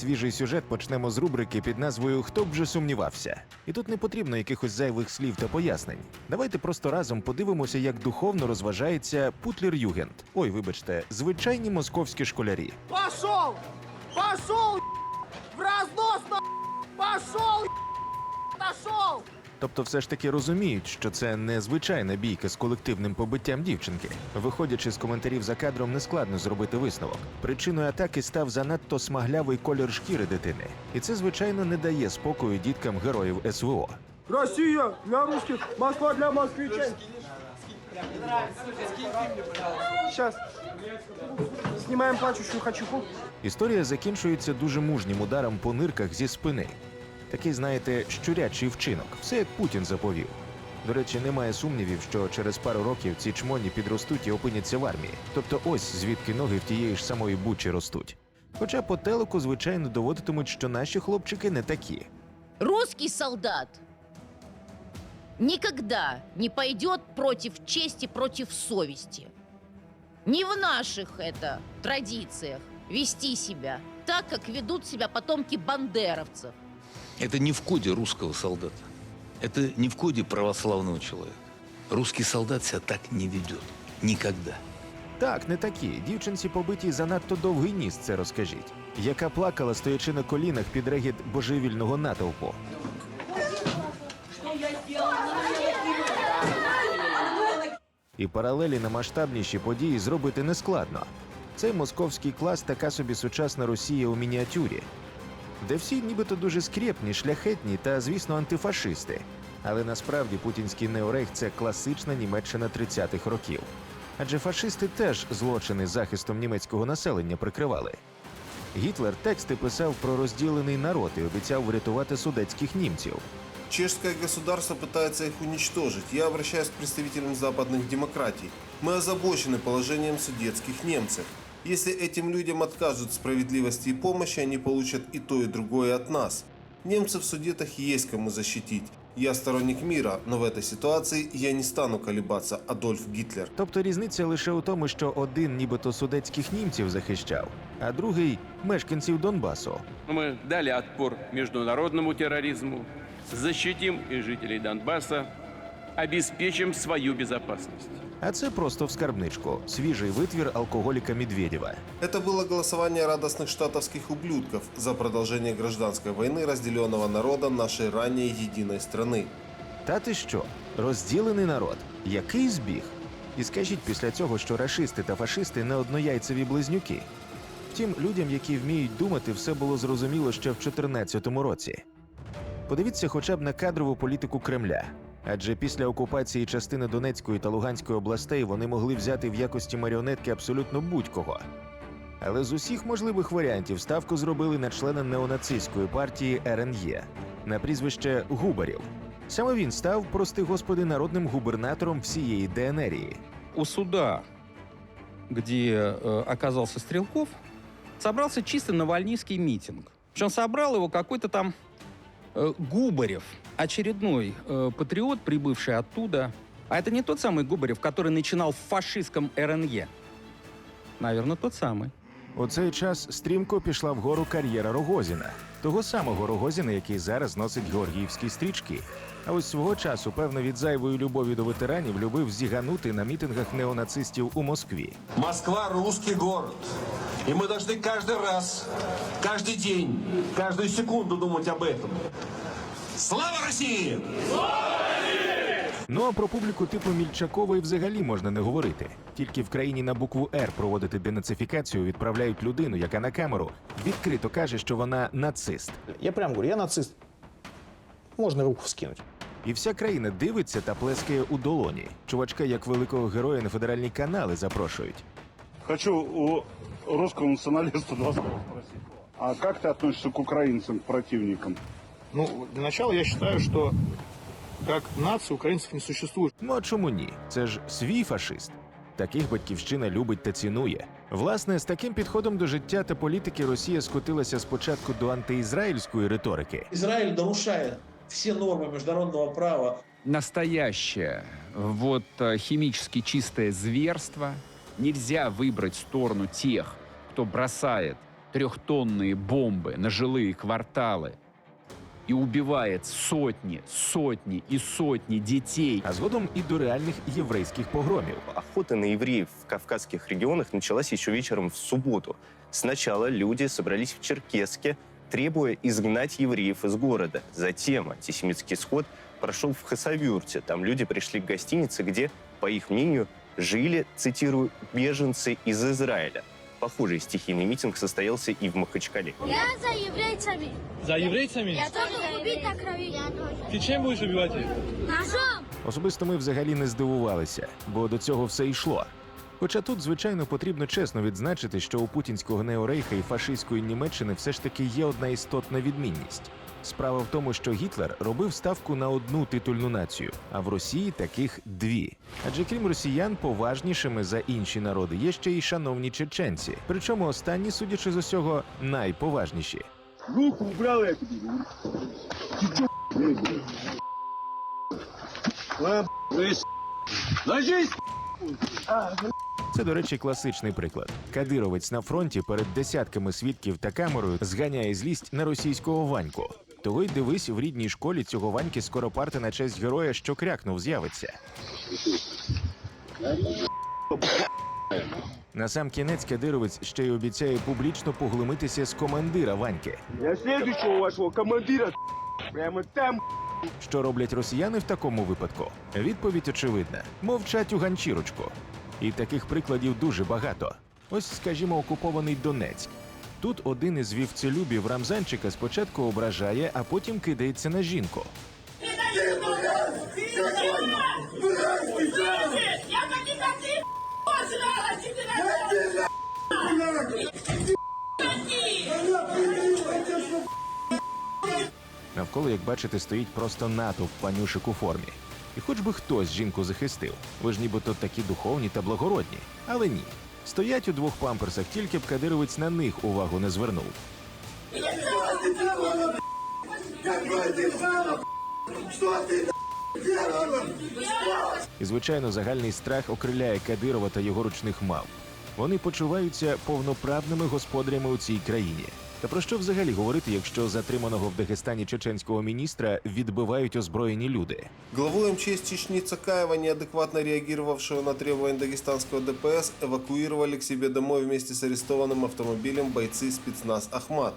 свіжий сюжет почнемо з рубрики під назвою Хто б вже сумнівався. І тут не потрібно якихось зайвих слів та пояснень. Давайте просто разом подивимося, як духовно розважається Путлер Югент. Ой, вибачте, звичайні московські школярі. Пошов! Пошов! В разнос на! Пошел! Тобто, все ж таки розуміють, що це не звичайна бійка з колективним побиттям дівчинки. Виходячи з коментарів за кадром, нескладно зробити висновок. Причиною атаки став занадто смаглявий колір шкіри дитини, і це звичайно не дає спокою діткам героїв СВО. Россия для русских, Москва для москвичей. Сейчас. Снимаем плачущую хачуху. Історія закінчується дуже мужнім ударом по нирках зі спини. Такий, знаєте, щурячий вчинок, все як Путін заповів. До речі, немає сумнівів, що через пару років ці чмоні підростуть і опиняться в армії. Тобто ось звідки ноги в тієї ж самої бучі ростуть. Хоча по телеку, звичайно, доводитимуть, що наші хлопчики не такі. Русский солдат никогда не пойдет против чести, против совести. Не в наших это традициях вести себя так, как ведут себя потомки бандеровцев. Это не в коде русского солдата. Это не в коде православного человека. Русский солдат себя так не ведет. Никогда. Так, не такі. Дівчинці побитій занадто довгий ніс, це розкажіть. Яка плакала, стоячи на колінах під регіт божевільного натовпу. І паралелі на масштабніші події зробити нескладно. Цей московський клас така собі сучасна Росія у мініатюрі, де всі нібито дуже скрєпні, шляхетні та, звісно, антифашисти. Але насправді путінський неорейх це класична Німеччина 30-х років. Адже фашисти теж злочини з захистом німецького населення прикривали. Гітлер тексти писав про розділений народ і обіцяв врятувати судетських німців. Чешское государство пытается их уничтожить. Я обращаюсь к представителям западных демократий. Мы озабочены положением судетских немцев. Если этим людям откажут в справедливости и помощи, они получат и то, и другое от нас. Немцев в судетах есть кому защитить. Я сторонник мира, но в этой ситуации я не стану колебаться, Адольф Гитлер. Тобто різниця лише у тому, що один нібито судетських німців захищав, а другий мешканців Донбасу. Мы дали отпор международному терроризму, защитим и жителей Донбасса, обеспечим свою безопасность. А це просто в скарбничку свіжий витвір алкоголіка Медведєва. Это было голосование радостных штатовских ублюдков за продолжение гражданской войны разделенного народа нашей ранее единой страны. Та ти що? Розділений народ. Який збіг? І скажіть після цього, що рашисти та фашисти не однояйцеві близнюки. Втім, людям, які вміють думати, все було зрозуміло ще в 2014 році. Подивіться хоча б на кадрову політику Кремля. Адже після окупації частини Донецької та Луганської областей вони могли взяти в якості маріонетки абсолютно будь-кого. Але з усіх можливих варіантів ставку зробили на члена неонацистської партії РНЄ на прізвище Губарів. Саме він став, прости господи, народним губернатором всієї ДНРії. у суда, где э, оказался Стрелков, собрался чисто навальнийский митинг. Причем собрал его какой-то там э, Губарев, очередной э, патриот, прибывший оттуда. А это не тот самый Губарев, который начинал в фашистском РНЕ. Наверное, тот самый. У цей час стрімко пішла вгору кар'єра Рогозіна, того самого Рогозіна, який зараз носить георгіївські стрічки. А ось свого часу, певно, від зайвої любові до ветеранів любив зіганути на мітингах неонацистів у Москві. Москва – русский город. И мы должны каждый раз, каждый день, каждую секунду думать об этом. Слава России! Ну а про публіку типу Мільчакової взагалі можна не говорити. Тільки в країні на букву Р проводити денацифікацію відправляють людину, яка на камеру відкрито каже, що вона нацист. Я прям говорю, я нацист. Можно руку вскинуть. І вся країна дивиться та плескає у долоні. Чувачка, як великого героя на федеральні канали запрошують. Хочу у русского националиста два слова спросить. А как ты относишься к украинцам, противникам? Ну, для начала я считаю, что как нации украинцев не существует. Ну а чому ні? Це ж свій фашист. Таких батьківщина любить та цінує. Власне, з таким підходом до життя та політики Росія скотилася спочатку до антиізраїльської риторики, Израиль нарушает все нормы международного права. настоящее, вот э, химически чистое зверство. Нельзя выбрать сторону тех, кто бросает трехтонные бомбы на жилые кварталы и убивает сотни, сотни и сотни детей. А згодом і до реальних єврейських погромів. Охота на евреев в кавказских регионах началась еще вечером в субботу. Сначала люди собрались в Черкесске, требуя изгнать евреев из города. Затем антисемитский сход прошел в Хасавюрте. Там люди пришли к гостинице, где, по их мнению, жили, цитирую, беженцы из Израиля. Похожий стихийный митинг состоялся и в Махачкале. Я за еврейцами. За еврейцами? Я тоже убить на крови. Я тоже. Ты чем будешь убивать? Ножом. Особисто ми взагалі не здивувалися, бо до цього все йшло. Хоча тут, звичайно, потрібно чесно відзначити, що у путінського неорейха і фашистської Німеччини все ж таки є одна істотна відмінність. Справа в тому, що Гітлер робив ставку на одну титульну націю, а в Росії таких дві. Адже крім росіян, поважнішими за інші народи є ще й шановні чеченці. Причому останні, судячи з усього, найповажніші. Руку убрал я тебе. Ложись! Це, до речі, класичний приклад. Кадировець на фронті перед десятками свідків та камерою зганяє злість на російського ваньку. Того й дивись, в рідній школі цього ваньки скоро парти на честь героя, що крякнув, з'явиться. На сам кінець кадировець ще й обіцяє публічно поглумитися з командира Ваньки. Я следующего вашего командира прямо там Що роблять росіяни в такому випадку? Відповідь очевидна: мовчать у ганчірочку. І таких прикладів дуже багато. Ось, скажімо, окупований Донецьк. Тут один із вівцелюбів Рамзанчика спочатку ображає, а потім кидається на жінку. Навколо, як бачите, стоїть просто натовп панюшек у формі. І хоч би хтось жінку захистив, ви ж нібито такі духовні та благородні. Але ні. Стоять у двох памперсах, тільки б кадировець на них увагу не звернув. І, звичайно, загальний страх окриляє Кадирова та його ручних мав. Вони почуваються повноправними господарями у цій країні. Та про що взагалі говорити, якщо затриманого в Дагестані чеченського міністра відбивають озброєні люди? Главу МЧС Чечни Цакаева, неадекватно реагировавшего на требования дагестанского ДПС, эвакуировали к себе домой вместе с арестованным автомобилем бойцы спецназ «Ахмат».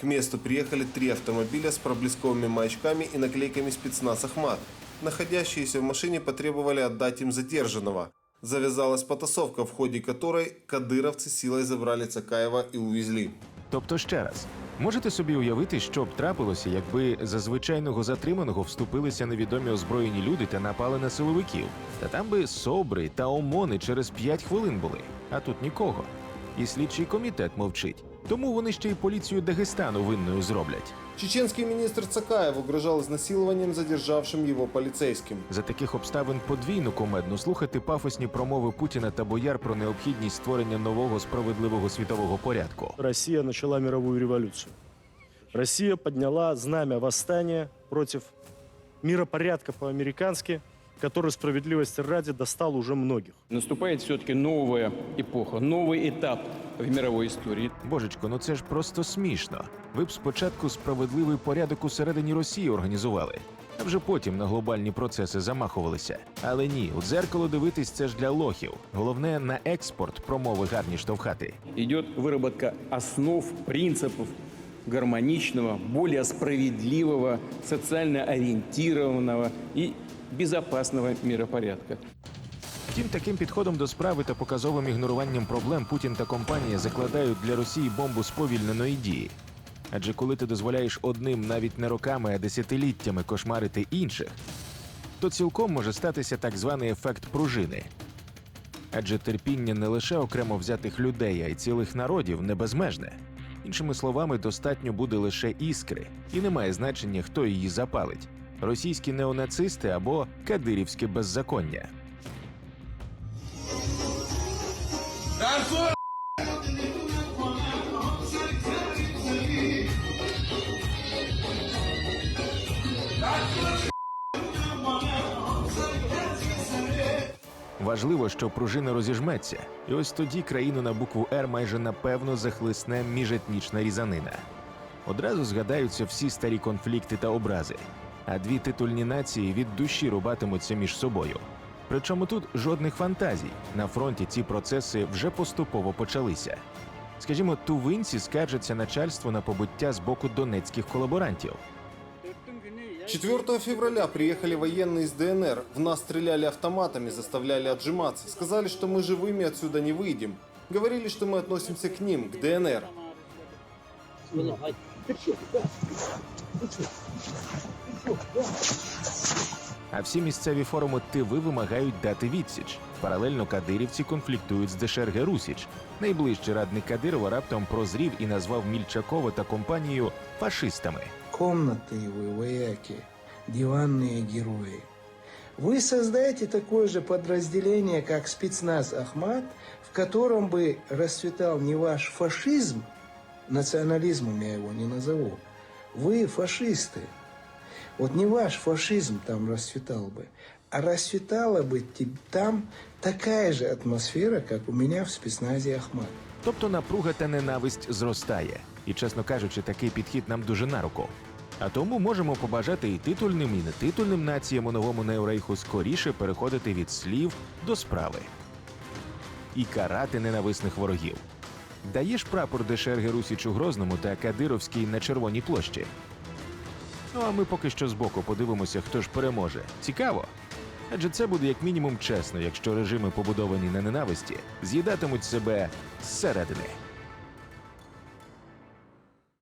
К месту приехали три автомобиля с проблесковыми маячками и наклейками спецназ «Ахмат». Находящиеся в машине потребовали отдать им задержанного. Завязалась потасовка, в ходе которой кадыровцы силой забрали Цакаева и увезли. Тобто ще раз, можете собі уявити, що б трапилося, якби за звичайного затриманого вступилися невідомі озброєні люди та напали на силовиків. Та там би собри та омони через 5 хвилин були, а тут нікого. І слідчий комітет мовчить. Тому вони ще й поліцію Дагестану винною зроблять. Чеченский министр Цакаев угрожал изнасилованием задержавшим его полицейским. За таких обставин подвійно кумедно слухати пафосні промови Путіна та бояр про необхідність створення нового справедливого світового порядку. Россия начала мировую революцию. Россия подняла знамя восстания против миропорядка по-американски, который справедливости ради достал уже многих. Наступает все-таки новая эпоха, новый этап в мировой истории. Божечко, ну це ж просто смішно. Ви б спочатку справедливий порядок усередині Росії організували, а вже потім на глобальні процеси замахувалися. Але ні, у дзеркало дивитись це ж для лохів. Головне на експорт промови гарні штовхати. Идет выработка основ, принципов гармоничного, более справедливого, социально ориентированного и безопасного миропорядка. Втім, таким підходом до справи та показовим ігноруванням проблем Путін та компанія закладають для Росії бомбу сповільненої дії. Адже коли ти дозволяєш одним навіть не роками, а десятиліттями кошмарити інших, то цілком може статися так званий ефект пружини. Адже терпіння не лише окремо взятих людей, а й цілих народів не безмежне. Іншими словами, достатньо буде лише іскри, і немає значення, хто її запалить: російські неонацисти або кадирівське беззаконня. Важливо, що пружина розіжметься, і ось тоді країну на букву Р майже напевно захлисне міжетнічна різанина. Одразу згадаються всі старі конфлікти та образи, а дві титульні нації від душі рубатимуться між собою. Причому тут жодних фантазій. На фронті ці процеси вже поступово почалися. Скажімо, тувинці скаржаться начальству на побиття з боку донецьких колаборантів. 4 февраля приехали военные из ДНР. В нас стреляли автоматами, заставляли отжиматься. Сказали, что мы живыми отсюда не выйдем. Говорили, что мы относимся к ним, к ДНР. А всі місцеві форуми ТИВИ вимагають дати відсіч. Паралельно кадирівці конфліктують з ДШРГ Русіч. Найближчий радник Кадирова раптом прозрів і назвав Мільчакова та компанію фашистами. комнатные вы вояки, диванные герои. Вы создаете такое же подразделение, как спецназ Ахмат, в котором бы расцветал не ваш фашизм, национализмом я его не назову, вы фашисты. Вот не ваш фашизм там расцветал бы, а расцветала бы те- там такая же атмосфера, как у меня в спецназе Ахмат. Тобто напруга та ненависть зростає. І, чесно кажучи, такий підхід нам дуже на руку. А тому можемо побажати і титульним, і нетитульним націям у новому неурейху скоріше переходити від слів до справи і карати ненависних ворогів. Даєш прапор Дешерги Русічу Грозному та Кадировській на Червоній площі. Ну а ми поки що збоку подивимося, хто ж переможе. Цікаво. Адже це буде як мінімум чесно, якщо режими, побудовані на ненависті, з'їдатимуть себе зсередини.